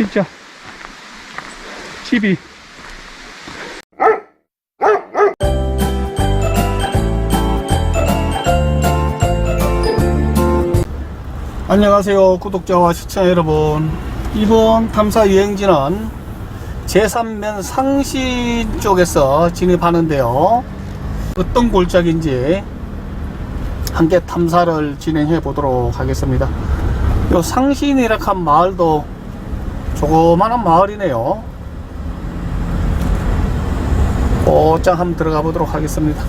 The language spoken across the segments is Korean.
진짜. 집이 안녕하세요 구독자와 시청자 여러분. 이번 탐사 여행지는 제3면 상시 쪽에서 진입하는데요. 어떤 골짜기인지 함께 탐사를 진행해 보도록 하겠습니다. 요 상신이락한 마을도 조그마한 마을이네요. 곧장 한번 들어가 보도록 하겠습니다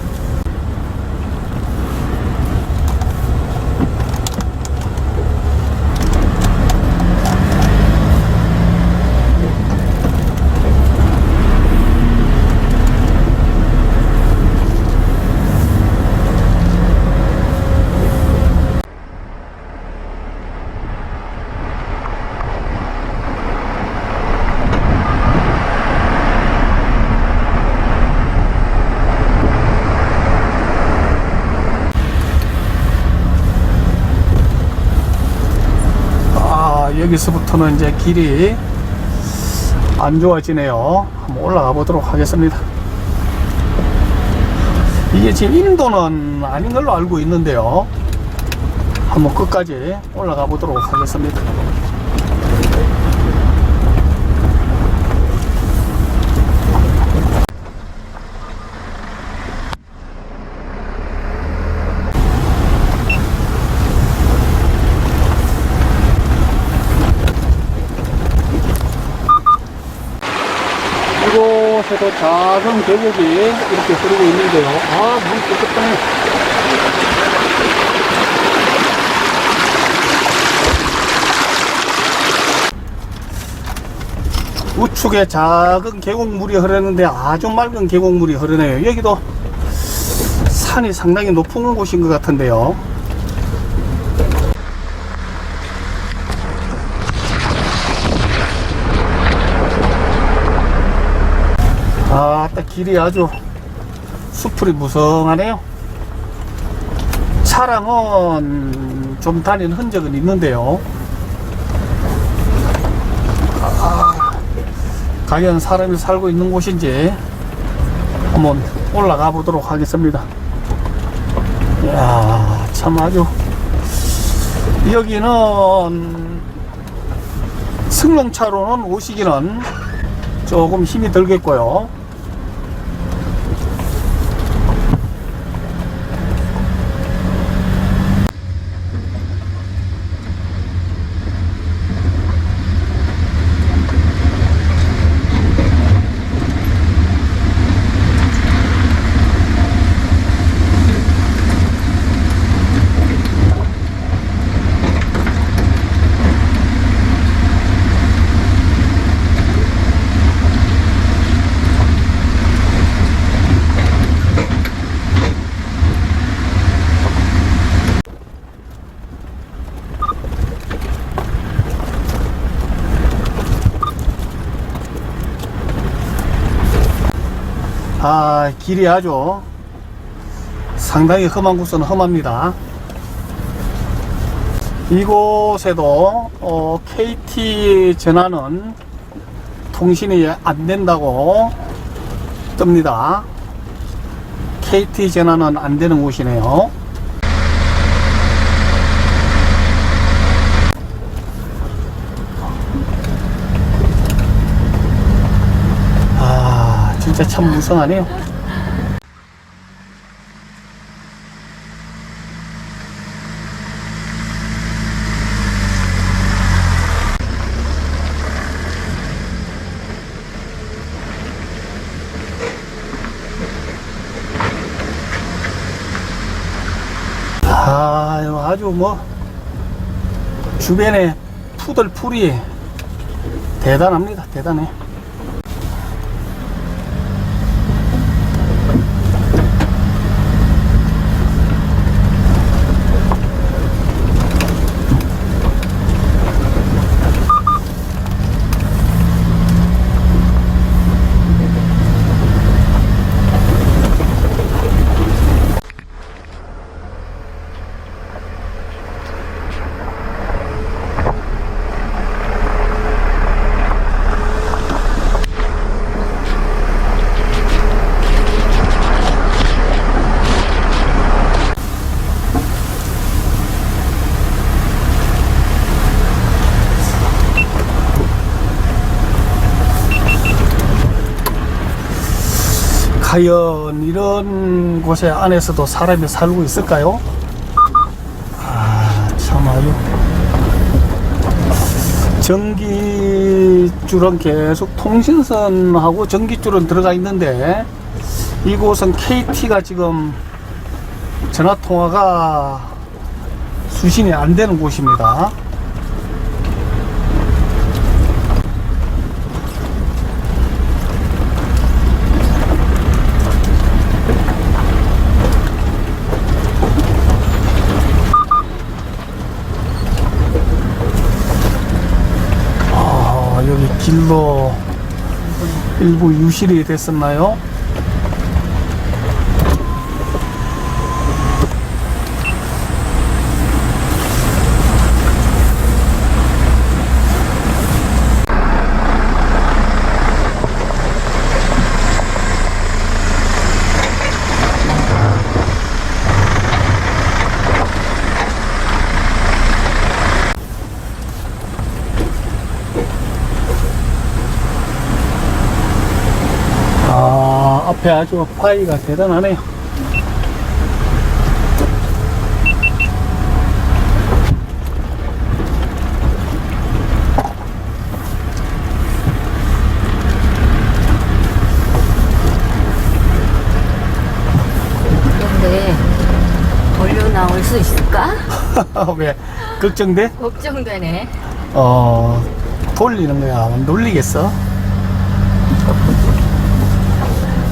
아 여기서부터는 이제 길이 안 좋아지네요. 한번 올라가 보도록 하겠습니다. 이게 지금 인도는 아닌 걸로 알고 있는데요. 한번 끝까지 올라가 보도록 하겠습니다 이곳에도 작은 계곡이 이렇게 흐르고 있는데요. 아, 물 깨끗하네. 우측에 작은 계곡물이 흐르는데 아주 맑은 계곡물이 흐르네요. 여기도 산이 상당히 높은 곳인 것 같은데요. 아, 딱 길이 아주 수풀이 무성하네요. 차량은 좀 다니는 흔적은 있는데요. 아, 과연 사람이 살고 있는 곳인지 한번 올라가 보도록 하겠습니다. 이야, 참 아주 여기는 승용차로는 오시기는 조금 힘이 들겠고요. 아, 길이 아주 상당히 험한 곳은 험합니다. 이곳에도 어, KT 전화는 통신이 안 된다고 뜹니다. KT 전화는 안 되는 곳이네요. 진짜 참 무성하네요. 아유, 아주 뭐, 주변에 푸들 풀이 대단합니다. 대단해. 과연 이런 곳에 안에서도 사람이 살고 있을까요? 아, 참아요. 전기줄은 계속 통신선하고 전기줄은 들어가 있는데 이곳은 KT가 지금 전화 통화가 수신이 안 되는 곳입니다. 길로 일부 유실이 됐었나요? 아, 앞에 아주 파이가 대단하네요. 근데 돌려 나올 수 있을까? 왜? 걱정돼? 걱정되네. 어, 돌리는 거야. 놀리겠어?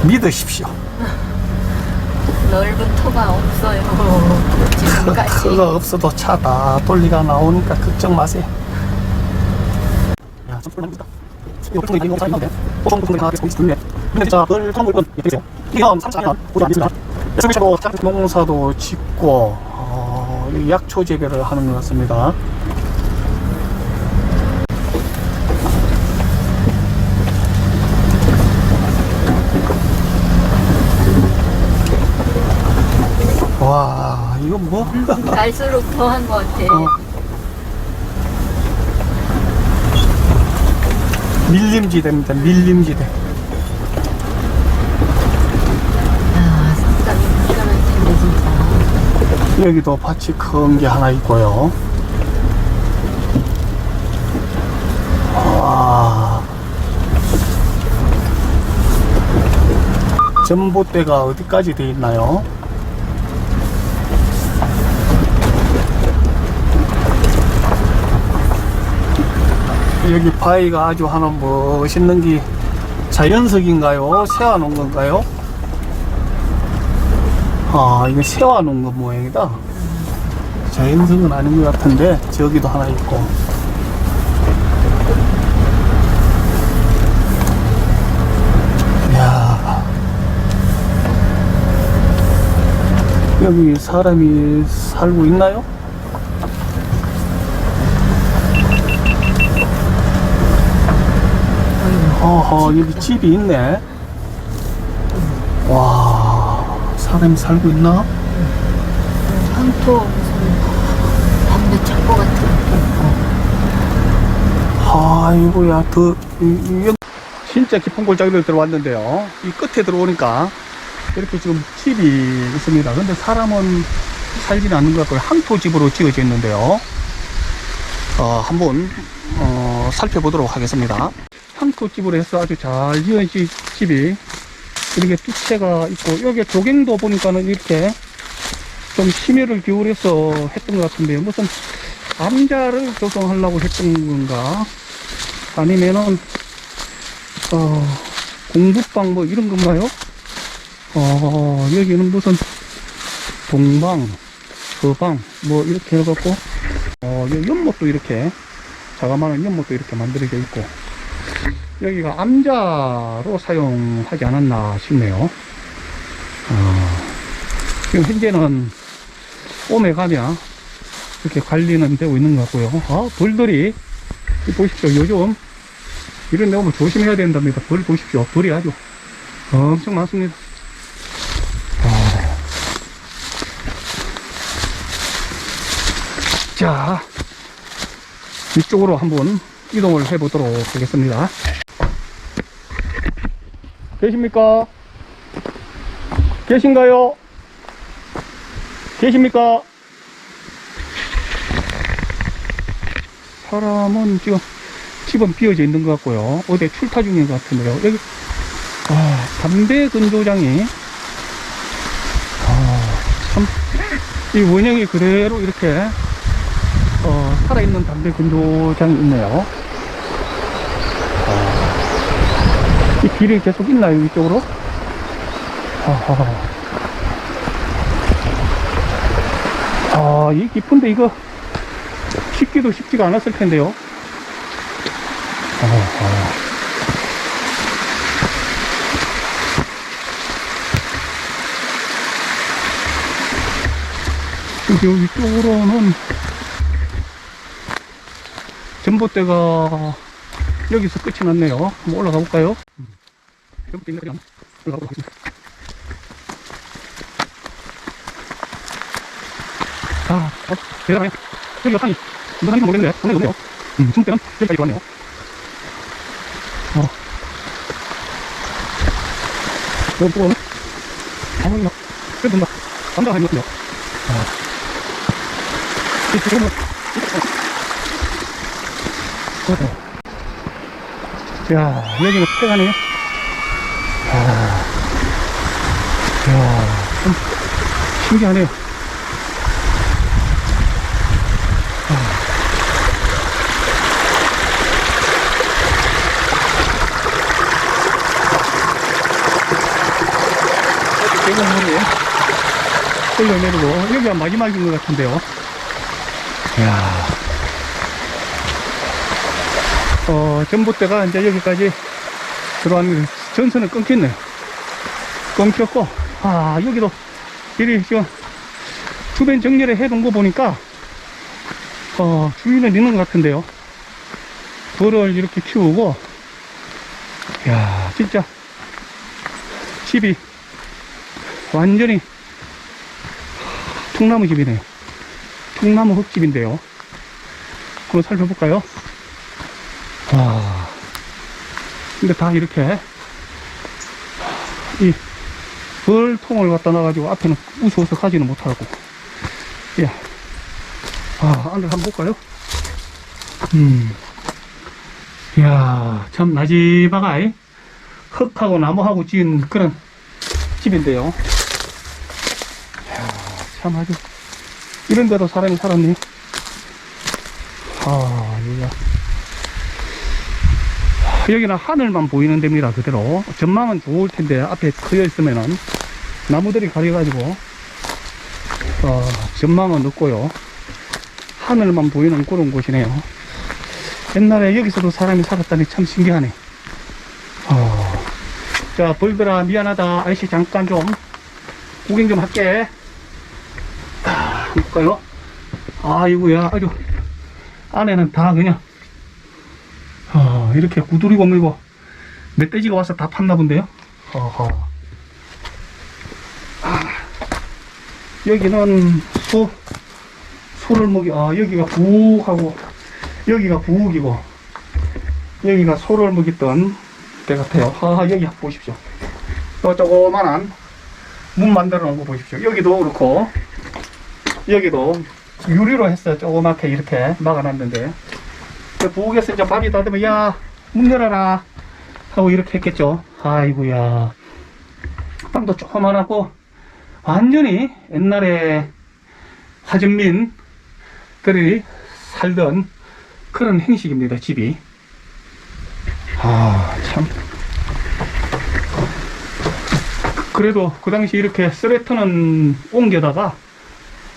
믿으십시오. 넓은 터가 없어요. 지금까지. 그거 없어도 차 다 돌리가 나오니까 걱정 마세요. 야, 참 꿀납니다. 이거 보통 이거 잘 나오네. 보통 보통 다 계속 있는데. 근데 자, 별 그런 거 이렇게 이게 한 3, 4년 보도 안 됐습니다. SBC도 농사도 짓고, 어, 이 약초 재배를 하는 것 같습니다. 와, 이거 뭐? 갈수록 더한 것 같아. 어. 밀림지대입니다. 밀림지대. 아, 상당히 불편할 텐데, 진짜. 여기도 밭이 큰 게 하나 있고요. 와. 전봇대가 어디까지 돼 있나요? 여기 바위가 아주 하나 멋있는 게 자연석인가요? 세워놓은 건가요? 아, 이거 세워놓은 거 모양이다. 자연석은 아닌 것 같은데, 저기도 하나 있고. 이야. 여기 사람이 살고 있나요? 어허, 여기 집이 있네. 와, 사람이 살고 있나? 무슨 담배 창고 같은 거. 아이고야, 더, 진짜 깊은 골짜기를 들어왔는데요. 이 끝에 들어오니까 이렇게 지금 집이 있습니다. 근데 사람은 살지는 않는 것 같고요. 항토집으로 지어져 있는데요. 어, 한번, 어, 살펴보도록 하겠습니다. 항토집으로 해서 아주 잘 지어진 집이 이렇게 두 채가 있고, 여기 조경도 보니까는 이렇게 좀 심혈을 기울여서 했던 것 같은데요. 무슨 암자를 조성하려고 했던 건가? 아니면은, 어, 공부방 뭐 이런 건가요? 어, 여기는 무슨 동방, 서방, 뭐 이렇게 해갖고, 어, 연못도 이렇게, 자그마한 연못도 이렇게 만들어져 있고, 여기가 암자로 사용하지 않았나 싶네요. 어, 지금 현재는 오메 가면 이렇게 관리는 되고 있는 것 같고요. 아, 벌들이, 이 보십시오. 요즘 이런 데 오면 조심해야 된답니다. 벌 보십시오. 벌이 아주 엄청 많습니다. 아. 자, 이쪽으로 한번 이동을 해 보도록 하겠습니다. 계십니까? 계신가요? 계십니까? 사람은 지금 집은 비어져 있는 것 같고요. 어디 출타 중인 것 같은데요. 여기, 아, 담배 건조장이, 아, 참, 이 원형이 그대로 이렇게, 어, 살아있는 담배 건조장이 있네요. 이 길이 계속 있나요, 이쪽으로? 아, 이 깊은데 이거 쉽기도 쉽지가 않았을 텐데요. 여기 이쪽으로는 전봇대가 여기서 끝이 났네요. 한번 올라가 볼까요? 아, 어, 대단하네. 여기가 산이, 무슨 산인지 모르겠는데, 상당히 높네요. 음, 중대는 여기까지 왔네요. 어. 여기 보면, 아, 막, 그래도 있는 것 같네요. 아. 이 지금은, 어. 야, 여기는 폐가네요. 아. 야, 좀, 신기하네요. 대공물이 흘러내리고 여기가 마지막인 것 같은데요. 이야. 어, 전봇대가 이제 여기까지 들어왔는데 전선은 끊겼네요. 끊겼고, 아, 여기도 이리 지금 주변 정렬을 해둔 거 보니까, 어, 주인은 있는 것 같은데요. 벌을 이렇게 키우고, 이야, 진짜 집이 완전히 통나무 집이네요. 통나무 흙집인데요. 한번 살펴볼까요? 와. 근데 다 이렇게 이 벌통을 갖다 놔가지고 앞에는 무서워서 가지는 못하고. 예. 아, 안을 한번 볼까요? 음. 이야, 참 나지막아이 흙하고 나무하고 지은 그런 집인데요. 이야, 참 아주 이런 데도 사람이 살았네. 아, 여기가. 여기는 하늘만 보이는 데입니다, 그대로. 전망은 좋을 텐데, 앞에 트여 있으면은, 나무들이 가려가지고, 어, 전망은 없고요. 하늘만 보이는 그런 곳이네요. 옛날에 여기서도 사람이 살았다니 참 신기하네. 어. 자, 벌들아, 미안하다. 아저씨 잠깐 좀 구경 좀 할게. 아, 볼까요? 아이고야, 아주, 안에는 다 그냥, 아, 이렇게 구두리고 물고, 멧돼지가 와서 다 팠나 본데요? 아, 여기는 소, 소를 먹이, 아, 여기가 부엌하고, 여기가 부엌이고, 여기가 소를 먹였던 데 같아요. 아, 여기 보십시오. 요 조그만한 문 만들어 놓은 거 보십시오. 여기도 그렇고, 여기도 유리로 했어요. 조그맣게 이렇게 막아놨는데. 그 부엌에서 이제 밥이 다 되면, 야, 문 열어라. 하고 이렇게 했겠죠. 아이고야. 땅도 조그만하고, 완전히 옛날에 하전민들이 살던 그런 행식입니다, 집이. 아, 참. 그래도 그 당시 이렇게 스레터는 옮겨다가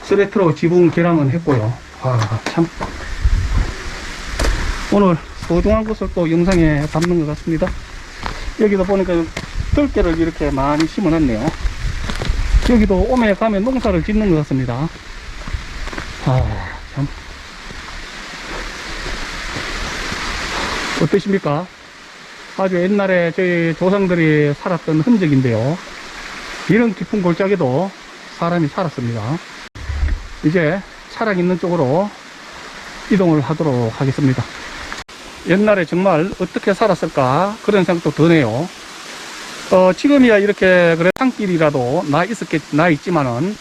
스레터로 지붕 개량은 했고요. 아, 참. 오늘 소중한 것을 또 영상에 담는 것 같습니다. 여기도 보니까 들깨를 이렇게 많이 심어놨네요. 여기도 오메 가면 농사를 짓는 것 같습니다. 아, 참. 어떠십니까? 아주 옛날에 저희 조상들이 살았던 흔적인데요. 이런 깊은 골짜기도 사람이 살았습니다. 이제 차량 있는 쪽으로 이동을 하도록 하겠습니다. 옛날에 정말 어떻게 살았을까 그런 생각도 드네요. 어, 지금이야 이렇게 그래 산길이라도 나 있었겠 나 있지만은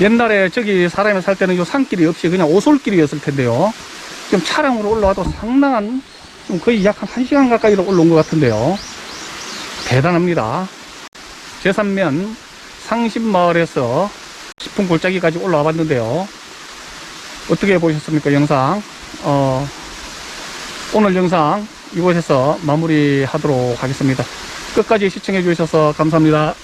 옛날에 저기 사람이 살 때는 요 산길이 없이 그냥 오솔길이었을 텐데요. 지금 차량으로 올라와도 상당한 좀 거의 약 한 1시간 가까이로 올라온 것 같은데요. 대단합니다. 제산면 상신마을에서 깊은 골짜기까지 올라와 봤는데요. 어떻게 보셨습니까, 영상? 어, 오늘 영상 이곳에서 마무리하도록 하겠습니다. 끝까지 시청해 주셔서 감사합니다.